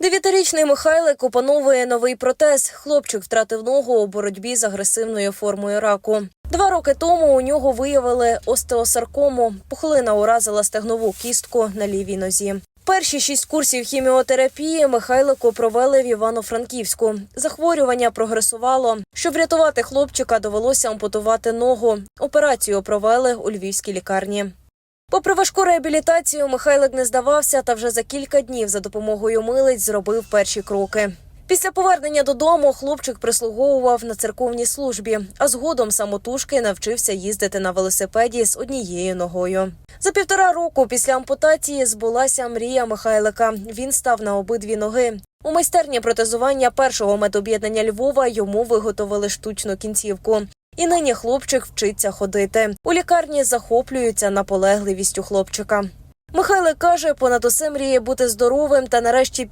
Дев'ятирічний Михайлик опановує новий протез. Хлопчик втратив ногу у боротьбі з агресивною формою раку. Два роки тому у нього виявили остеосаркому. Пухлина уразила стегнову кістку на лівій нозі. Перші шість курсів хіміотерапії Михайлику провели в Івано-Франківську. Захворювання прогресувало. Щоб врятувати хлопчика, довелося ампутувати ногу. Операцію провели у львівській лікарні. Попри важку реабілітацію, Михайлик не здавався та вже за кілька днів за допомогою милиць зробив перші кроки. Після повернення додому хлопчик прислуговував на церковній службі, а згодом самотужки навчився їздити на велосипеді з однією ногою. За півтора року після ампутації збулася мрія Михайлика. Він став на обидві ноги. У майстерні протезування першого медоб'єднання Львова йому виготовили штучну кінцівку. І нині хлопчик вчиться ходити. У лікарні захоплюються наполегливістю хлопчика. Михайло каже, понад усе мріє бути здоровим та нарешті